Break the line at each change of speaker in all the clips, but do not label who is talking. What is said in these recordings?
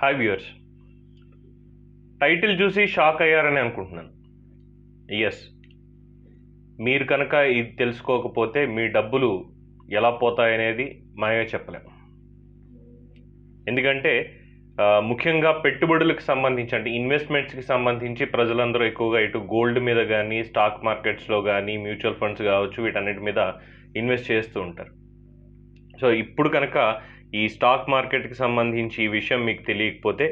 Hi viewers title చూసి shock అయ్యారని అనుకుంటున్నాను. ఎస్ మీరు కనుక ఇది తెలుసుకోకపోతే మీ డబ్బులు ఎలా పోతాయనేది మనమే చెప్పలేము ఎందుకంటే ముఖ్యంగా పెట్టుబడులకు సంబంధించి అంటే ఇన్వెస్ట్మెంట్స్కి సంబంధించి ప్రజలందరూ ఎక్కువగా ఇటు గోల్డ్ మీద కానీ స్టాక్ మార్కెట్స్లో కానీ మ్యూచువల్ ఫండ్స్ కావచ్చు వీటన్నిటి మీద ఇన్వెస్ట్ చేస్తూ ఉంటారు. సో ఇప్పుడు కనుక ఈ స్టాక్ మార్కెట్కి సంబంధించి ఈ విషయం మీకు తెలియకపోతే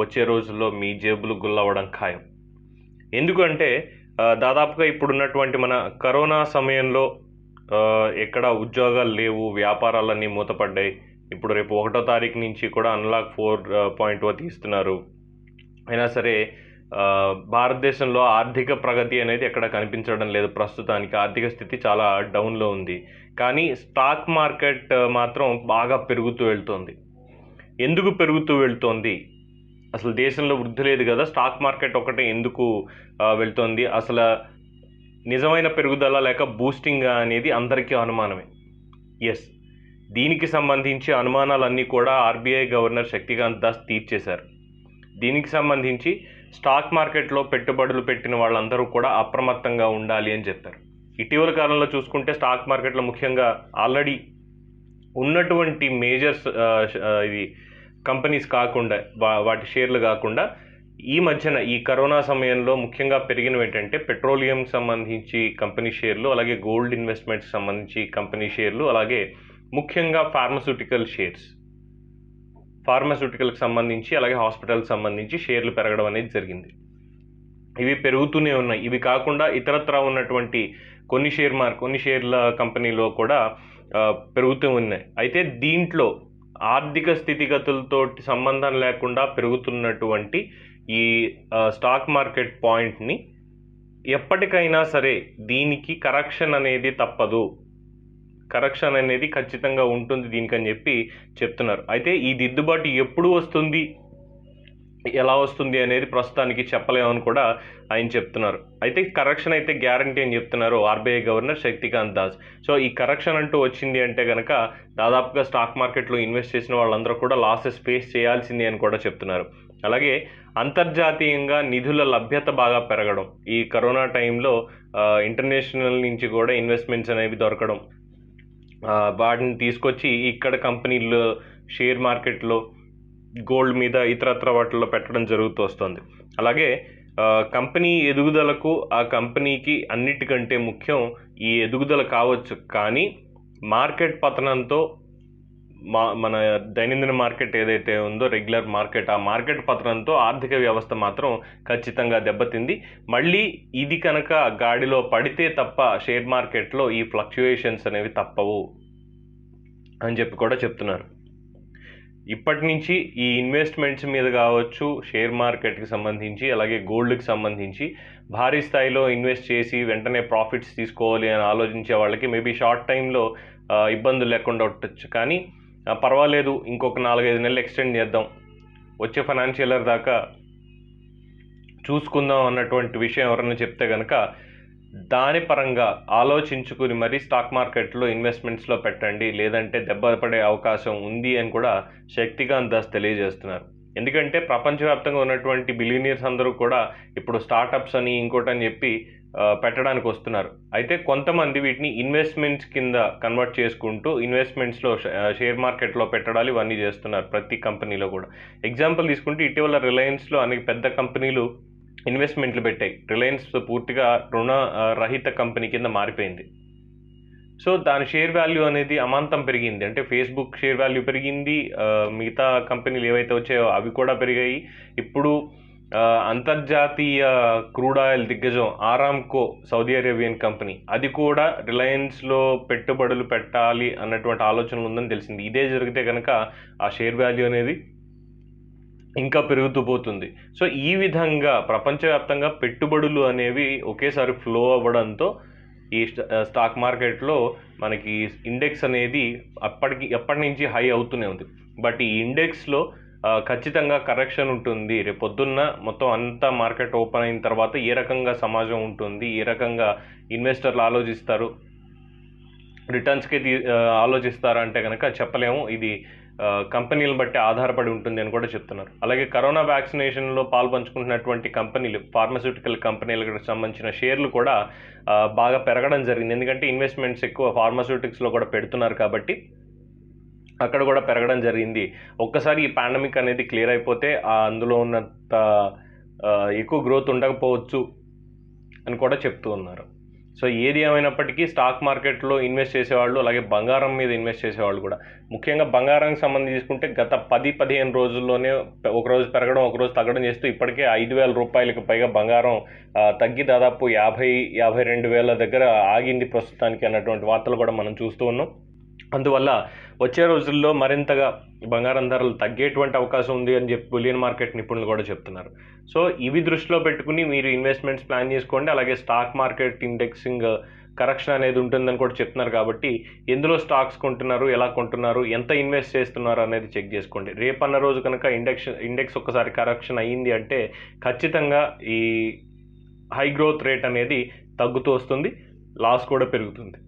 వచ్చే రోజుల్లో మీ జేబులు గుల్లవడం ఖాయం. ఎందుకంటే దాదాపుగా ఇప్పుడున్నటువంటి మన కరోనా సమయంలో ఎక్కడ ఉద్యోగాలు లేవు వ్యాపారాలన్నీ మూతపడ్డాయి. ఇప్పుడు రేపు ఒకటో తారీఖు నుంచి కూడా అన్లాక్ ఫోర్ పాయింట్ ఓ తీస్తున్నారు. అయినా సరే భారతదేశంలో ఆర్థిక ప్రగతి అనేది ఎక్కడ కనిపించడం లేదు. ప్రస్తుతానికి ఆర్థిక స్థితి చాలా డౌన్లో ఉంది. కానీ స్టాక్ మార్కెట్ మాత్రం బాగా పెరుగుతూ వెళ్తోంది. ఎందుకు పెరుగుతూ వెళ్తోంది? అసలు దేశంలో వృద్ధి లేదు కదా స్టాక్ మార్కెట్ ఒకటే ఎందుకు వెళ్తోంది? అసలు నిజమైన పెరుగుదల లేక బూస్టింగ్ అనేది అందరికీ అనుమానమే. ఎస్ దీనికి సంబంధించి అనుమానాలన్నీ కూడా ఆర్బీఐ గవర్నర్ శక్తికాంత్ దాస్ తీర్చేశారు. దీనికి సంబంధించి స్టాక్ మార్కెట్లో పెట్టుబడులు పెట్టిన వాళ్ళందరూ కూడా అప్రమత్తంగా ఉండాలి అని చెప్పారు. ఇటీవల కాలంలో చూసుకుంటే స్టాక్ మార్కెట్లో ముఖ్యంగా ఆల్రెడీ ఉన్నటువంటి మేజర్స్ ఇది కంపెనీస్ కాకుండా వా- వాటి షేర్లు కాకుండా ఈ మధ్యన ఈ కరోనా సమయంలో ముఖ్యంగా పెరిగినవి ఏంటంటే పెట్రోలియం సంబంధించి కంపెనీ షేర్లు అలాగే గోల్డ్ ఇన్వెస్ట్మెంట్స్ సంబంధించి కంపెనీ షేర్లు అలాగే ముఖ్యంగా ఫార్మస్యూటికల్ షేర్స్. ఫార్మస్యూటికల్కి సంబంధించి అలాగే హాస్పిటల్కి సంబంధించి షేర్లు పెరగడం అనేది జరిగింది. ఇవి పెరుగుతూనే ఉన్నాయి. ఇవి కాకుండా ఇతరత్రా ఉన్నటువంటి కొన్ని షేర్ మార్క్ కొన్ని షేర్ల కంపెనీలో కూడా పెరుగుతూ ఉన్నాయి. అయితే దీంట్లో ఆర్థిక స్థితిగతులతో సంబంధం లేకుండా పెరుగుతున్నటువంటి ఈ స్టాక్ మార్కెట్ పాయింట్ని ఎప్పటికైనా సరే దీనికి కరెక్షన్ అనేది తప్పదు. కరెక్షన్ అనేది ఖచ్చితంగా ఉంటుంది దీనికని చెప్పి చెప్తున్నారు. అయితే ఈ దిద్దుబాటు ఎప్పుడు వస్తుంది? ఎలా వస్తుంది అనేది ప్రస్తుతానికి చెప్పలేమని కూడా ఆయన చెప్తున్నారు. అయితే కరెక్షన్ అయితే గ్యారంటీ అని చెప్తున్నారు RBI governor Shaktikanta Das so ఈ కరెక్షన్ అంటూ వచ్చింది అంటే కనుక దాదాపుగా స్టాక్ మార్కెట్లో ఇన్వెస్ట్ చేసిన వాళ్ళందరూ కూడా లాసెస్ ఫేస్ చేయాల్సింది అని కూడా చెప్తున్నారు. అలాగే అంతర్జాతీయంగా నిధుల లభ్యత బాగా పెరగడం ఈ కరోనా టైంలో ఇంటర్నేషనల్ నుంచి కూడా ఇన్వెస్ట్మెంట్స్ అనేవి దొరకడం వాటిని తీసుకొచ్చి ఇక్కడ కంపెనీల్లో షేర్ మార్కెట్లో గోల్డ్ మీద ఇతరత్ర వాటిల్లో పెట్టడం జరుగుతూ వస్తుంది. అలాగే కంపెనీ ఎదుగుదలకు ఆ కంపెనీకి అన్నిటికంటే ముఖ్యం ఈ ఎదుగుదల కావచ్చు. కానీ మార్కెట్ పతనంతో మా మన దైనందిన మార్కెట్ ఏదైతే ఉందో రెగ్యులర్ మార్కెట్ ఆ మార్కెట్ పతనంతో ఆర్థిక వ్యవస్థ మాత్రం ఖచ్చితంగా దెబ్బతింది. మళ్ళీ ఇది కనుక గాడిలో పడితే తప్ప షేర్ మార్కెట్లో ఈ ఫ్లక్చుయేషన్స్ అనేవి తప్పవు అని చెప్పి కూడా చెప్తున్నారు ఇప్పటి నుంచి ఈ ఇన్వెస్ట్మెంట్స్ మీద కావచ్చు షేర్ మార్కెట్కి సంబంధించి అలాగే గోల్డ్కి సంబంధించి భారీ స్థాయిలో ఇన్వెస్ట్ చేసి వెంటనే ప్రాఫిట్స్ తీసుకోవాలి అని ఆలోచించే వాళ్ళకి మేబీ షార్ట్ టైంలో ఇబ్బందులు లేకుండా ఉండొచ్చు. కానీ పర్వాలేదు ఇంకొక నాలుగైదు నెలలు ఎక్స్టెండ్ చేద్దాం. వచ్చే ఫైనాన్షియల్ దాకా చూసుకుందాం అన్నటువంటి విషయం ఎవరైనా చెప్తే కనుక Hmm. దాని పరంగా ఆలోచించుకుని మరీ స్టాక్ మార్కెట్లో ఇన్వెస్ట్మెంట్స్లో పెట్టండి లేదంటే దెబ్బ పడే అవకాశం ఉంది అని కూడా శక్తికాంత్ దాస్ తెలియజేస్తున్నారు. ఎందుకంటే ప్రపంచవ్యాప్తంగా ఉన్నటువంటి బిలీనియర్స్ అందరూ కూడా ఇప్పుడు స్టార్టప్స్ అని ఇంకోటి అని చెప్పి పెట్టడానికి వస్తున్నారు. అయితే కొంతమంది వీటిని ఇన్వెస్ట్మెంట్స్ కింద కన్వర్ట్ చేసుకుంటూ ఇన్వెస్ట్మెంట్స్లో షేర్ మార్కెట్లో పెట్టడాలు ఇవన్నీ చేస్తున్నారు ప్రతి కంపెనీలో కూడా. ఎగ్జాంపుల్ తీసుకుంటే ఇటీవల రిలయన్స్లో అనేక పెద్ద కంపెనీలు ఇన్వెస్ట్మెంట్లు పెట్టాయి. రిలయన్స్ పూర్తిగా రుణ రహిత కంపెనీ కింద మారిపోయింది. సో దాని షేర్ వాల్యూ అనేది అమాంతం పెరిగింది. అంటే ఫేస్బుక్ షేర్ వాల్యూ పెరిగింది మిగతా కంపెనీలు ఏవైతే వచ్చాయో అవి కూడా పెరిగాయి. ఇప్పుడు అంతర్జాతీయ క్రూడ్ ఆయిల్ దిగ్గజం ఆరామ్కో సౌదీ అరేబియన్ కంపెనీ. అది కూడా రిలయన్స్లో పెట్టుబడులు పెట్టాలి అన్నటువంటి ఆలోచనలు ఉందని తెలిసింది. ఇదే జరిగితే కనుక ఆ షేర్ వాల్యూ అనేది ఇంకా పెరుగుతూ పోతుంది. సో ఈ విధంగా ప్రపంచవ్యాప్తంగా పెట్టుబడులు అనేవి ఒకేసారి ఫ్లో అవ్వడంతో ఈ స్టాక్ మార్కెట్లో మనకి ఇండెక్స్ అనేది అప్పటికి ఎప్పటి నుంచి హై అవుతూనే ఉంది. బట్ ఈ ఇండెక్స్లో ఖచ్చితంగా కరెక్షన్ ఉంటుంది. రేపు పొద్దున్న మొత్తం అంతా మార్కెట్ ఓపెన్ అయిన తర్వాత ఏ రకంగా సమాజం ఉంటుంది ఏ రకంగా ఇన్వెస్టర్లు ఆలోచిస్తారు రిటర్న్స్కి తీ అంటే కనుక చెప్పలేము. ఇది కంపెనీలను బట్టి ఆధారపడి ఉంటుంది అని కూడా చెప్తున్నారు. అలాగే కరోనా వ్యాక్సినేషన్లో పాల్పంచుకుంటున్నటువంటి కంపెనీలు ఫార్మస్యూటికల్ కంపెనీలకు సంబంధించిన షేర్లు కూడా బాగా పెరగడం జరిగింది. ఎందుకంటే ఇన్వెస్ట్మెంట్స్ ఎక్కువ ఫార్మస్యూటిక్స్లో కూడా పెడుతున్నారు కాబట్టి అక్కడ కూడా పెరగడం జరిగింది. ఒక్కసారి ఈ పాండమిక్ అనేది క్లియర్ అయిపోతే అందులో ఉన్నంత ఎక్కువ గ్రోత్ ఉండకపోవచ్చు అని కూడా చెప్తూ ఉన్నారు. సో ఏది ఏమైనప్పటికీ స్టాక్ మార్కెట్లో ఇన్వెస్ట్ చేసేవాళ్ళు అలాగే బంగారం మీద ఇన్వెస్ట్ చేసేవాళ్ళు కూడా. ముఖ్యంగా బంగారానికి సంబంధించి తీసుకుంటే గత పది పదిహేను రోజుల్లోనే ఒక రోజు పెరగడం ఒకరోజు తగ్గడం చేస్తూ ఇప్పటికే ఐదు వేల రూపాయలకు పైగా బంగారం తగ్గి దాదాపు యాభై యాభై రెండు వేల దగ్గర ఆగింది ప్రస్తుతానికి అన్నటువంటి వార్తలు కూడా మనం చూస్తూ ఉన్నాం. అందువల్ల వచ్చే రోజుల్లో మరింతగా బంగారం ధరలు తగ్గేటువంటి అవకాశం ఉంది అని చెప్పి బులియన్ మార్కెట్ నిపుణులు కూడా చెప్తున్నారు. సో ఇవి దృష్టిలో పెట్టుకుని మీరు ఇన్వెస్ట్మెంట్స్ ప్లాన్ చేసుకోండి. అలాగే స్టాక్ మార్కెట్ ఇండెక్సింగ్ కరెక్షన్ అనేది ఉంటుందని కూడా చెప్తున్నారు కాబట్టి ఎందులో స్టాక్స్ కొంటున్నారు ఎలా కొంటున్నారు ఎంత ఇన్వెస్ట్ చేస్తున్నారు అనేది చెక్ చేసుకోండి. రేపన్న రోజు కనుక ఇండెక్స్ ఇండెక్స్ ఒకసారి కరెక్షన్ అయ్యింది అంటే ఖచ్చితంగా ఈ హై గ్రోత్ రేట్ అనేది తగ్గుతూ వస్తుంది. లాస్ కూడా పెరుగుతుంది.